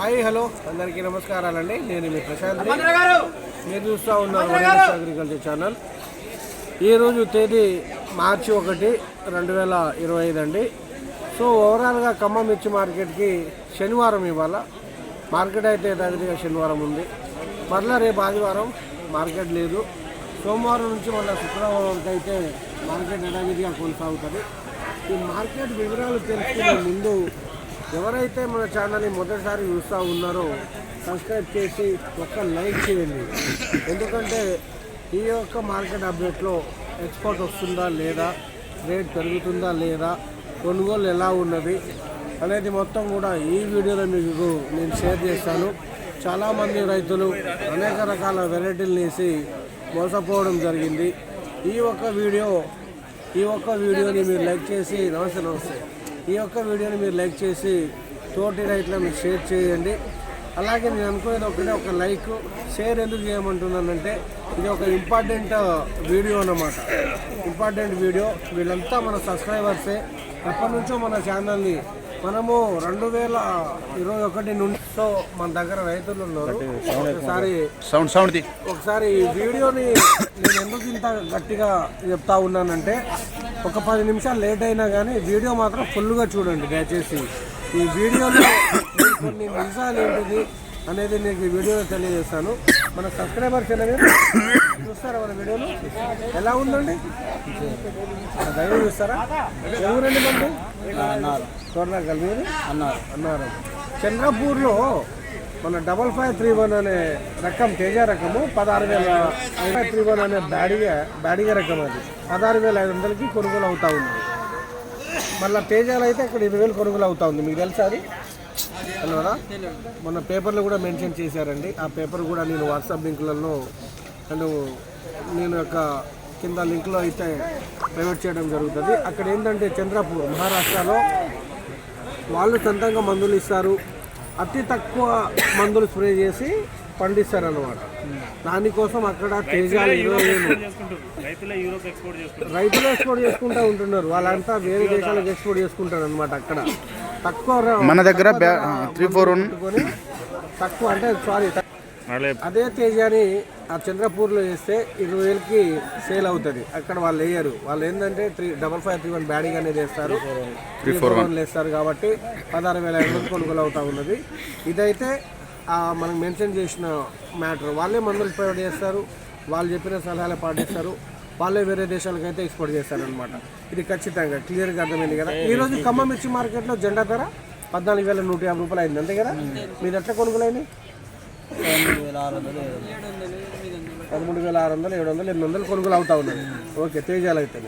Hi hello. అందరికీ నమస్కారాలండి. నేను మీ ప్రశాంత్ మీరు చూస్తూ ఉన్నారు అగ్రికల్చర్ ఛానల్ ఈరోజు తేదీ మార్చి ఒకటి రెండు వేల ఇరవై ఐదు అండి. సో ఓవరాల్గా ఖమ్మం మిర్చి మార్కెట్కి శనివారం ఇవాళ. మార్కెట్ అయితే దగ్గరగా శనివారం ఉంది. మరలా రేపు ఆదివారం మార్కెట్ లేదు. సోమవారం నుంచి మళ్ళీ శుక్రవారం వరకు అయితే మార్కెట్ యథావిధిగా కొనసాగుతుంది. ఈ మార్కెట్ వివరాలు తెలుసుకునే ముందు ఎవరైతే మన ఛానల్ని మొదటిసారి చూస్తూ ఉన్నారో సబ్స్క్రైబ్ చేసి ఒక్క లైక్ చేయండి. ఎందుకంటే ఈ యొక్క మార్కెట్ అప్డేట్లో ఎక్స్పోర్ట్ వస్తుందా లేదా రేట్ పెరుగుతుందా లేదా కొనుగోలు ఎలా ఉన్నది అనేది మొత్తం కూడా ఈ వీడియోలో మీకు నేను షేర్ చేస్తాను. చాలామంది రైతులు అనేక రకాల వెరైటీలు వేసి మోసపోవడం జరిగింది. ఈ ఒక్క వీడియో ఈ ఒక్క వీడియోని మీరు లైక్ చేసి నమస్తే నమస్తే. ఈ యొక్క వీడియోని మీరు లైక్ చేసి తోటి రైతులను షేర్ చేయండి. అలాగే నేను అనుకునేది ఒకటే ఒక లైక్ షేర్ ఎందుకు చేయమంటున్నానంటే ఇది ఒక ఇంపార్టెంట్ వీడియో అన్నమాట. Important video. వీళ్ళంతా మన సబ్స్క్రైబర్సే. ఎప్పటి నుంచో మన ఛానల్ని మనము రెండు వేల ఇరవై ఒకటి నుండి సో మన దగ్గర రైతులు ఉన్నారు. ఒకసారి సౌండ్ సౌండ్ ఒకసారి ఈ వీడియోని నేను ఎందుకు ఇంత గట్టిగా చెప్తా ఉన్నానంటే ఒక పది నిమిషాలు లేట్ అయినా కానీ వీడియో మాత్రం ఫుల్గా చూడండి దయచేసి. ఈ వీడియోలో కొన్ని నిమిషాలు ఏంటిది అనేది నీకు ఈ వీడియోలో తెలియజేస్తాను. మన సబ్స్క్రైబర్స్ మీరు చూస్తారా మన వీడియోలు ఎలా ఉందండి? దైవం చూస్తారా? ఎవరండి మంది తోటనాకల్ మీరు అన్నారు. అన్నారు. చంద్రపూర్లో మన డబల్ ఫైవ్ త్రీ వన్ అనే రకం తేజ రకము పదహారు వేల ఫైవ్ త్రీ వన్ అనే బ్యాడిగా బ్యాడిగా రకం అది. పదహారు వేల ఐదు వందలకి కొనుగోలు అవుతా ఉంది. మళ్ళీ తేజాలు అయితే ఇక్కడ ఇరవై వేలు కొనుగోలు అవుతా ఉంది. మీకు తెలుసా అది? అన్నదా? మొన్న పేపర్లో కూడా మెన్షన్ చేశారండి. ఆ పేపర్ కూడా నేను వాట్సాప్ లింకులలో నేను నేను యొక్క కింద లింక్లో అయితే ప్రైవేట్ చేయడం జరుగుతుంది. అక్కడ ఏంటంటే చంద్రపూర్ మహారాష్ట్రలో వాళ్ళు సొంతంగా మందులు ఇస్తారు. అతి తక్కువ మందులు స్ప్రే చేసి పండిస్తారు అన్నమాట దానికోసం అక్కడ తేజాలు ఇరవై వేలు రైతులు ఎక్స్పోర్ట్ చేసుకుంటూ ఉంటున్నారు. వాళ్ళంతా వేరే దేశాలకు ఎక్స్పోర్ట్ చేసుకుంటారు అనమాట అక్కడ. తక్కువ మన దగ్గర త్రీ ఫోర్ తక్కువ అంటే సారీ అదే తేజాని ఆ చంద్రపూర్లో వేస్తే ఇరవై వేలకి సేల్ అవుతుంది. అక్కడ వాళ్ళు వేయరు వాళ్ళు ఏంటంటే three double five three one బ్యాడింగ్ అనేది వేస్తారు త్రీ ఫోర్ వన్. వేస్తారు కాబట్టి పదహారు వేల ఐదు వందలు కొనుగోలు అవుతా ఉన్నది. ఇదైతే ఆ, మనం మెన్షన్ చేసిన మ్యాటర్. వాళ్ళే మందులు ప్రొవైడ్ చేస్తారు. వాళ్ళు చెప్పిన సలహాలే పాటిస్తారు వాళ్ళే వేరే దేశాలకు అయితే ఎక్స్పోర్ట్ చేస్తారనమాట ఇది ఖచ్చితంగా క్లియర్గా అర్థమైంది కదా. ఈరోజు ఖమ్మం మిర్చి మార్కెట్లో జెండా ధర పద్నాలుగు వేల నూట యాభై రూపాయలు అయింది. అంతే కదా? మీరు ఎట్లా కొనుగోలైంది పదమూడు వేల ఆరు వందలు ఏడు వందలు ఎనిమిది వందలు కొనుగోలు అవుతా ఉన్నది ఓకే తేజాలు అయితే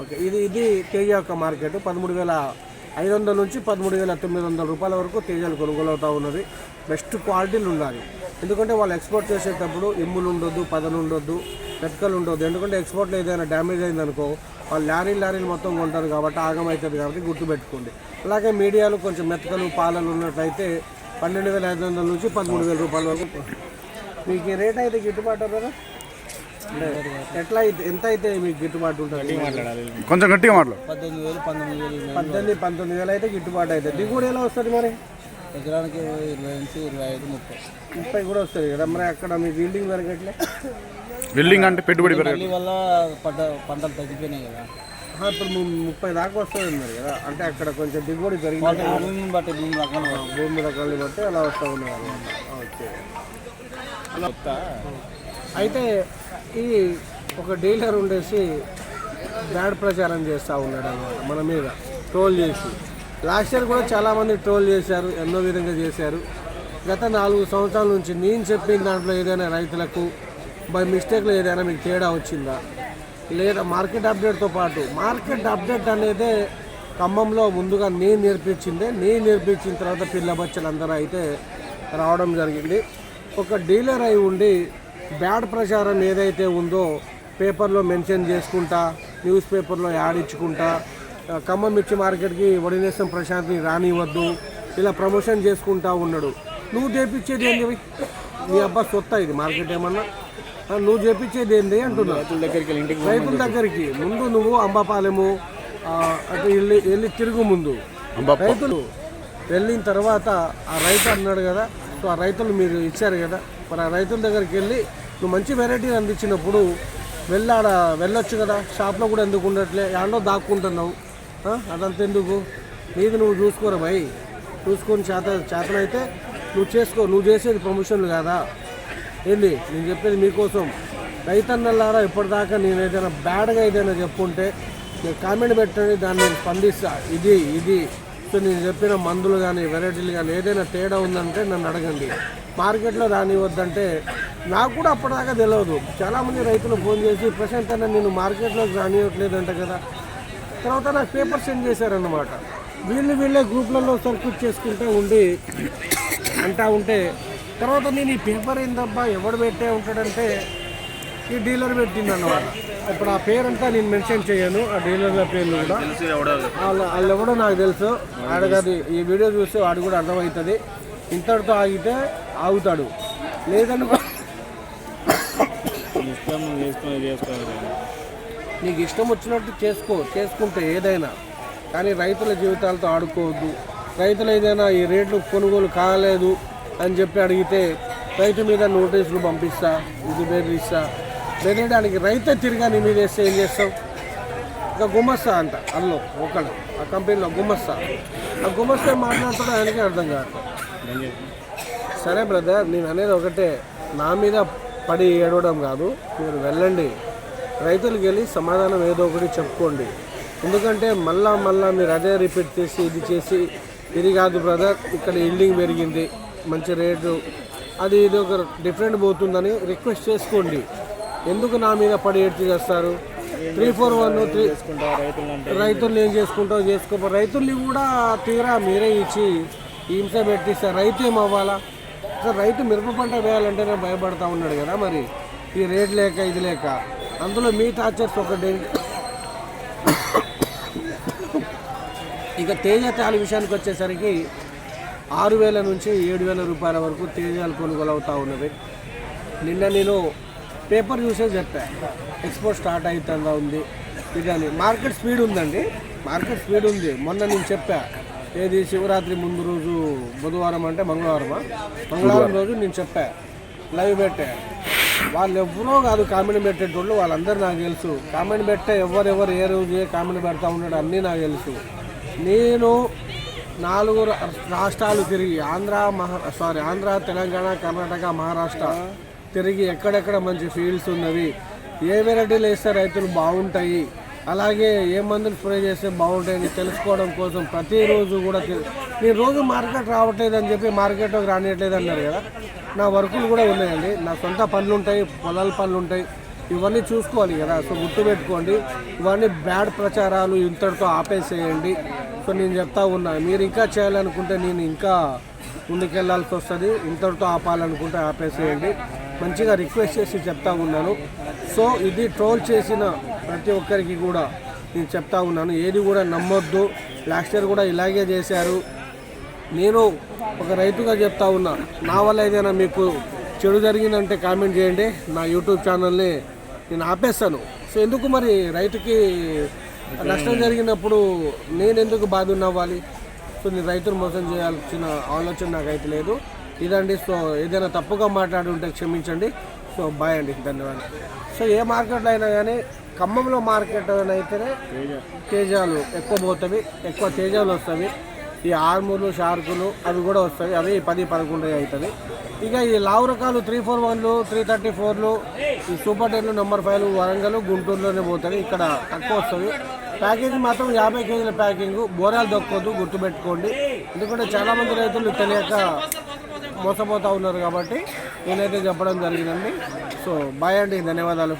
ఓకే ఇది ఇది తేజ యొక్క మార్కెట్. పదమూడు వేల ఐదు వందల నుంచి పదమూడు వేల తొమ్మిది వందల రూపాయల వరకు తేజాలు కొనుగోలు అవుతా ఉన్నది. బెస్ట్ క్వాలిటీలు ఉండాలి. ఎందుకంటే వాళ్ళు ఎక్స్పోర్ట్ చేసేటప్పుడు ఎమ్ములు ఉండొద్దు పదలు ఉండొద్దు మెతకలు ఉండొద్దు. ఎందుకంటే ఎక్స్పోర్ట్లో ఏదైనా డ్యామేజ్ అయిందనుకో వాళ్ళు లారీలు లారీలు మొత్తం కొంటారు కాబట్టి ఆగమవుతుంది కాబట్టి గుర్తుపెట్టుకోండి. అలాగే మీడియాలో కొంచెం మెతకలు పాలలు ఉన్నట్టయితే పన్నెండు వేల ఐదు వందల నుంచి పదమూడు వేల రూపాయల వరకు మీకు ఈ రేట్ అయితే గిట్టుబాటు కదా ఎట్లా అయితే ఎంత అయితే మీకు గిట్టుబాటు ఉంటుంది? కొంచెం గట్టిగా మాట్లాడు. పద్దెనిమిది వేలు పంతొమ్మిది వేలు పద్దెనిమిది పంతొమ్మిది వేలు అయితే గిట్టుబాటు అవుతుంది దిగుబడి ఎలా వస్తుంది మరి? ఎకరానికి ఇరవై నుంచి ఇరవై ఐదు ముప్పై. ముప్పై కూడా వస్తుంది కదా మరి అక్కడ మీకు బిల్డింగ్ పెరగట్లే బిల్డింగ్ అంటే పెట్టుబడి వల్ల పంట పంటలు తగ్గిపోయినాయి కదా. ఇప్పుడు ముప్పై దాకా వస్తుంది మరి కదా. అంటే అక్కడ కొంచెం దిగుబడి భూమిని బట్టి భూమి రకం భూమి రకాలని బట్టి అలా వస్తూ అన్నమాట. ఓకే. అయితే ఈ ఒక డీలర్ ఉండేసి బ్యాడ్ ప్రచారం చేస్తూ ఉన్నాడు అనమాట మన మీద. ట్రోల్ చేసి. లాస్ట్ ఇయర్ కూడా చాలామంది ట్రోల్ చేశారు ఎన్నో విధంగా చేశారు. గత నాలుగు సంవత్సరాల నుంచి నేను చెప్పిన దాంట్లో ఏదైనా రైతులకు బై మిస్టేక్లో ఏదైనా మీకు తేడా వచ్చిందా? లేదా మార్కెట్ అప్డేట్తో పాటు మార్కెట్ అప్డేట్ అనేదే ఖమ్మంలో ముందుగా నేను నేర్పించిందే. నేను నేర్పించిన తర్వాత పిల్ల బచ్చలందరూ అయితే రావడం జరిగింది. ఒక డీలర్ అయి ఉండి బ్యాడ్ ప్రచారం ఏదైతే ఉందో పేపర్లో మెన్షన్ చేసుకుంటా న్యూస్ పేపర్లో యాడ్ ఇచ్చుకుంటా ఖమ్మం మిర్చి మార్కెట్కి వడినేసం ప్రశాంత్ని రానివ్వద్దు ఇలా ప్రమోషన్ చేసుకుంటా ఉన్నాడు. నువ్వు తెప్పించేది ఏంటి నీ అబ్బా సొత్త ఇది మార్కెట్ ఏమన్నా? నువ్వు చేపించేది ఏంది అంటున్నా. దగ్గరికి ఇంటికి రైతుల దగ్గరికి. ముందు నువ్వు అంబపాలెము అటు వెళ్ళి వెళ్ళి తిరుగు ముందు. రైతులు వెళ్ళిన తర్వాత ఆ రైతు అన్నాడు కదా సో ఆ రైతులు మీరు ఇచ్చారు కదా మరి ఆ రైతుల దగ్గరికి వెళ్ళి నువ్వు మంచి వెరైటీ అందించినప్పుడు వెళ్ళాడ వెళ్ళొచ్చు కదా షాప్లో కూడా ఎందుకు ఉండట్లే ఏండో దాక్కుంటున్నావు? అదంతా ఎందుకు? నీది నువ్వు చూసుకోరా భయ్? చూసుకొని చేత చేతనైతే నువ్వు చేసుకో నువ్వు చేసేది ప్రమోషన్లు కాదా? ఏంది నేను చెప్పేది మీకోసం. రైతన్నలారా ఇప్పటిదాకా నేను ఏదైనా బ్యాడ్గా ఏదైనా చెప్పుంటే నేను కామెంట్ పెట్టండి దాన్ని నేను స్పందిస్తా. ఇది ఇది. సో నేను చెప్పిన మందులు కానీ వెరైటీలు కానీ ఏదైనా తేడా ఉందంటే నన్ను అడగండి. మార్కెట్లో రానివద్దంటే నాకు కూడా అప్పటిదాకా తెలియదు చాలామంది రైతులు ఫోన్ చేసి ప్రశాంత్ అన్న నేను మార్కెట్లోకి రానివ్వట్లేదంట కదా. తర్వాత నాకు పేపర్ సెండ్ చేశారన్నమాట. వీళ్ళు వీళ్ళే గ్రూప్లలో సర్క్యూట్ చేసుకుంటూ ఉండి అంటా ఉంటే తర్వాత నేను ఈ పేపర్ ఏందబ్బా ఎవడు పెట్టే ఉంటాడంటే ఈ డీలర్ పెట్టింది అన్నమాట. ఇప్పుడు ఆ పేరంతా నేను మెన్షన్ చేయను ఆ డీలర్ల పేర్లు కూడా. వాళ్ళ వాళ్ళు ఎవడో నాకు తెలుసు. ఆడగది ఈ వీడియో చూస్తే వాడు కూడా అర్థమవుతుంది. ఇంతటితో ఆగితే ఆగుతాడు. లేదనుకో నీకు ఇష్టం వచ్చినట్టు చేసుకో చేసుకుంటే ఏదైనా. కానీ రైతుల జీవితాలతో ఆడుకోవద్దు. రైతులు ఏదైనా ఈ రేట్లు కొనుగోలు కాలేదు. అని చెప్పి అడిగితే రైతు మీద నోటీసులు పంపిస్తా ఇది బెదిరిస్తా దానికి రైతే తిరిగా నీ మీద వేస్తే ఏం చేస్తావు? ఇక గుమస్తా అంట అల్లో ఒకళ్ళు ఆ కంపెనీలో గుమస్తా. ఆ గుమస్తా మాట్లాడుతుంటే ఆయనకే అర్థం కాదు. సరే బ్రదర్ నేను అనేది ఒకటే నా మీద పడి ఏడవడం కాదు మీరు వెళ్ళండి. రైతులకు వెళ్ళి సమాధానం ఏదో ఒకటి చెప్పుకోండి. ఎందుకంటే మళ్ళా మళ్ళా మీరు అదే రిపీట్ చేసి ఇది చేసి ఇది కాదు బ్రదర్ ఇక్కడ ఇల్డింగ్ పెరిగింది. మంచి రేటు. అది ఇది ఒక డిఫరెంట్ పోతుందని రిక్వెస్ట్ చేసుకోండి. ఎందుకు నా మీద పడి ఏడ్చి చేస్తారు? త్రీ ఫోర్ వన్ త్రీ రైతులు ఏం చేసుకుంటావు చేసుకో రైతుల్ని కూడా తీరా మీరే ఇచ్చి హింస పెట్టిస్తే రైతు ఏం అవ్వాలా? అసలు రైతు మిరప పంట వేయాలంటేనే భయపడతా ఉన్నాడు కదా మరి. ఈ రేట్ లేక ఇది లేక. అందులో మీ టార్చర్స్ ఒకటి ఇక తేజ తాళి విషయానికి వచ్చేసరికి ఆరు వేల నుంచి ఏడు వేల రూపాయల వరకు తేజాలు కొనుగోలు అవుతూ ఉన్నవి. నిన్న నేను పేపర్ చూసే చెప్పా. ఎక్స్పోర్ట్ స్టార్ట్ అవుతుందా ఉంది? ఇదని మార్కెట్ స్పీడ్ ఉందండి. మార్కెట్ స్పీడ్ ఉంది. మొన్న నేను చెప్పా. ఏది శివరాత్రి ముందు రోజు బుధవారం అంటే మంగళవారమా? మంగళవారం రోజు నేను చెప్పా. లైవ్ పెట్టా. వాళ్ళు ఎవరో కాదు కామెంట్ పెట్టేటోళ్ళు వాళ్ళందరూ నాకు తెలుసు. కామెంట్ పెట్టే ఎవరెవరు ఏ రోజు ఏ కామెంట్ పెడతా ఉన్నాడు అన్నీ నాకు తెలుసు. నేను నాలుగు రాష్ట్రాలు తిరిగి ఆంధ్ర మహా సారీ ఆంధ్ర తెలంగాణ కర్ణాటక మహారాష్ట్ర తిరిగి ఎక్కడెక్కడ మంచి ఫీల్డ్స్ ఉన్నవి. ఏ వెరైటీలు వేస్తే రైతులు బాగుంటాయి. అలాగే ఏ మందులు స్ప్రే చేస్తే బాగుంటాయని తెలుసుకోవడం కోసం ప్రతిరోజు కూడా నేను రోజు మార్కెట్ రావట్లేదు అని చెప్పి మార్కెట్లోకి రానియట్లేదు అన్నారు కదా. నా వర్కులు కూడా ఉన్నాయండి. నా సొంత పనులు ఉంటాయి పొలాల పనులు ఉంటాయి ఇవన్నీ చూసుకోవాలి కదా. సో గుర్తుపెట్టుకోండి ఇవన్నీ బ్యాడ్ ప్రచారాలు ఇంతటితో ఆపేసేయండి. సో నేను చెప్తా ఉన్నా మీరు ఇంకా చేయాలనుకుంటే నేను ఇంకా ముందుకెళ్ళాల్సి వస్తుంది. ఇంతటితో ఆపాలనుకుంటే ఆపేసేయండి. మంచిగా రిక్వెస్ట్ చేసి చెప్తా ఉన్నాను. సో ఇది ట్రోల్ చేసిన ప్రతి ఒక్కరికి కూడా నేను చెప్తా ఉన్నాను. ఏది కూడా నమ్మొద్దు. లాస్ట్ ఇయర్ కూడా ఇలాగే చేశారు. నేను ఒక రైతుగా చెప్తా ఉన్నా నా వల్ల ఏదైనా మీకు చెడు జరిగిందంటే కామెంట్ చేయండి. నా యూట్యూబ్ ఛానల్ని నేను ఆపేస్తాను. సో ఎందుకు మరి రైతుకి నష్టం జరిగినప్పుడు నేను ఎందుకు బాధ అవ్వాలి సో నేను రైతును మోసం చేయాల్సిన ఆలోచన నాకైతే లేదు. ఇదండి సో ఏదైనా తప్పుగా మాట్లాడి ఉంటే క్షమించండి. సో బాయ్ అండి ధన్యవాదాలు. సో ఏ మార్కెట్లో అయినా కానీ ఖమ్మంలో మార్కెట్ అయితేనే తేజాలు ఎక్కువ పోతాయి ఎక్కువ తేజాలు వస్తాయి. ఈ ఆర్మూలు షార్కులు అవి కూడా వస్తాయి. అవి పది పదకొండు అవుతుంది. ఇక ఈ లావు రకాలు త్రీ ఫోర్ వన్లు త్రీ థర్టీ ఫోర్లు ఈ సూపర్ టెన్లు నెంబర్ ఫైవ్లు వరంగల్ గుంటూరులోనే పోతుంది ఇక్కడ తక్కువ వస్తుంది. ప్యాకేజ్ మాత్రం యాభై కేజీల ప్యాకింగ్. బోరాలు దొక్కదు గుర్తుపెట్టుకోండి. ఎందుకంటే చాలామంది రైతులు తెలియక మోసపోతూ ఉన్నారు కాబట్టి నేనైతే చెప్పడం జరిగిందండి. సో బాయ్ అండి. ధన్యవాదాలు.